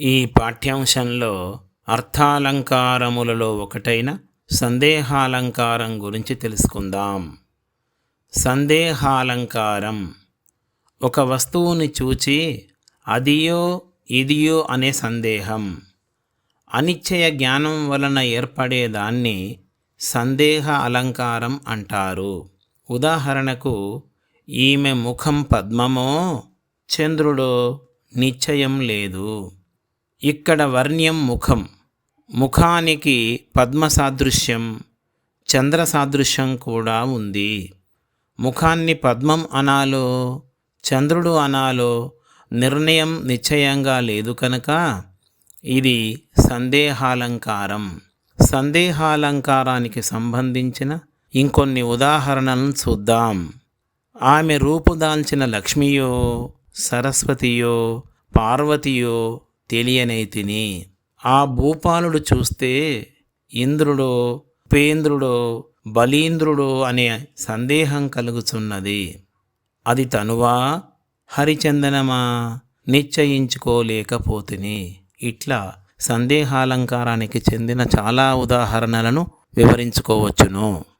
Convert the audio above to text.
ఈ పాఠ్యాంశంలో అర్థాలంకారములలో ఒకటైన సందేహాలంకారం గురించి తెలుసుకుందాం. సందేహాలంకారం ఒక వస్తువుని చూచి అదియో ఇదియో అనే సందేహం. అనిశ్చయ జ్ఞానం వలన ఏర్పడేదాన్ని సందేహ అలంకారం అంటారు. ఉదాహరణకు ఈమె ముఖం పద్మమో చంద్రుడో నిశ్చయం లేదు. ఇక్కడ వర్ణ్యం ముఖం. ముఖానికి పద్మ సాదృశ్యం చంద్ర సాదృశ్యం కూడా ఉంది. ముఖాన్ని పద్మం అనాలో చంద్రుడు అనాలో నిర్ణయం నిశ్చయంగా లేదు కనుక ఇది సందేహాలంకారం. సందేహాలంకారానికి సంబంధించిన ఇంకొన్ని ఉదాహరణలను చూద్దాం. ఆమె రూపుదాల్చిన లక్ష్మియో సరస్వతియో పార్వతియో తెలియనైతిని ఆ భూపాలుడు చూస్తే ఇంద్రుడో ఉపేంద్రుడో బలీంద్రుడో అనే సందేహం కలుగుచున్నది. అది తనువా? హరిచందనమా? నిశ్చయించుకోలేకపోతిని. ఇట్లా సందేహాలంకారానికి చెందిన చాలా ఉదాహరణలను వివరించుకోవచ్చును.